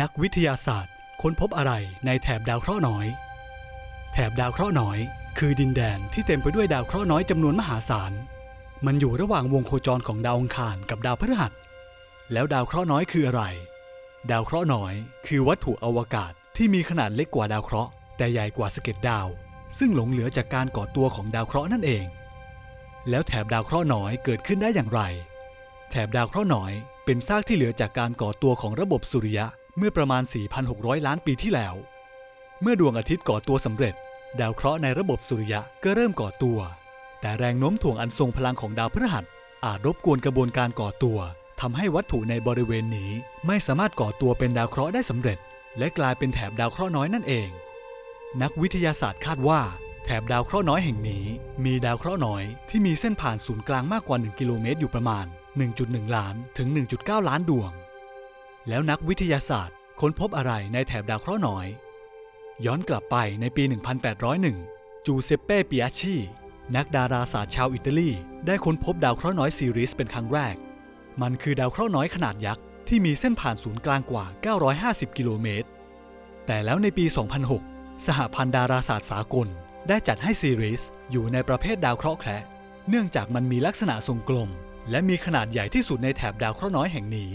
นักวิทยาศาสตร์ ค้นพบอะไรในแถบดาวเคราะห์น้อย แถบดาวเคราะห์น้อย คือดินแดนที่เต็มไปด้วยดาวเคราะห์น้อยจำนวนมหาศาล มันอยู่ระหว่างวงโคจรของดาวอังคารกับดาวพฤหัส แล้วดาวเคราะห์น้อยคืออะไร ดาวเคราะห์น้อย คือวัตถุอวกาศที่มีขนาดเล็กกว่าดาวเคราะห์แต่ใหญ่กว่าสะเก็ดดาว ซึ่งหลงเหลือจากการก่อตัวของดาวเคราะห์นั่นเอง แล้วแถบดาวเคราะห์น้อยเกิดขึ้นได้อย่างไร แถบดาวเคราะห์น้อยเป็นซากที่เหลือจากการก่อตัวของระบบสุริยะ เมื่อประมาณ 4,600 ล้านปีที่แล้ว เมื่อดวงอาทิตย์ก่อตัวสำเร็จ ดาวเคราะห์ในระบบสุริยะก็เริ่มก่อตัว แต่แรงโน้มถ่วงอันทรงพลังของดาวพฤหัส อาจรบกวนกระบวนการก่อตัวทำให้วัตถุในบริเวณนี้ไม่สามารถก่อตัวเป็นดาวเคราะห์ได้สำเร็จ และกลายเป็นแถบดาวเคราะห์น้อยนั่นเอง นักวิทยาศาสตร์คาดว่า แถบดาวเคราะห์น้อยแห่งนี้ มีดาวเคราะห์น้อยที่มีเส้นผ่านศูนย์กลางมากกว่า 1 กิโลเมตรอยู่ประมาณ 1.1 ล้านถึง 1.9 ล้านดวง แล้วนักวิทยาศาสตร์ค้นพบอะไรในแถบดาวเคราะห์น้อย ย้อนกลับไปในปี 1801 จูเซปเป้ปิอาชี นักดาราศาสตร์ชาวอิตาลีได้ค้นพบดาวเคราะห์น้อยซีริสเป็นครั้งแรก มันคือดาวเคราะห์น้อยขนาดยักษ์ที่มีเส้นผ่านศูนย์กลางกว่า 950 กิโลเมตร แต่แล้วในปี 2006 สหพันธ์ดาราศาสตร์สากล ได้จัดให้ซีริสอยู่ในประเภทดาวเคราะห์แคระเนื่องจากมันมีลักษณะทรงกลม และมีขนาดใหญ่ที่สุดในแถบดาวเคราะห์น้อยแห่งนี้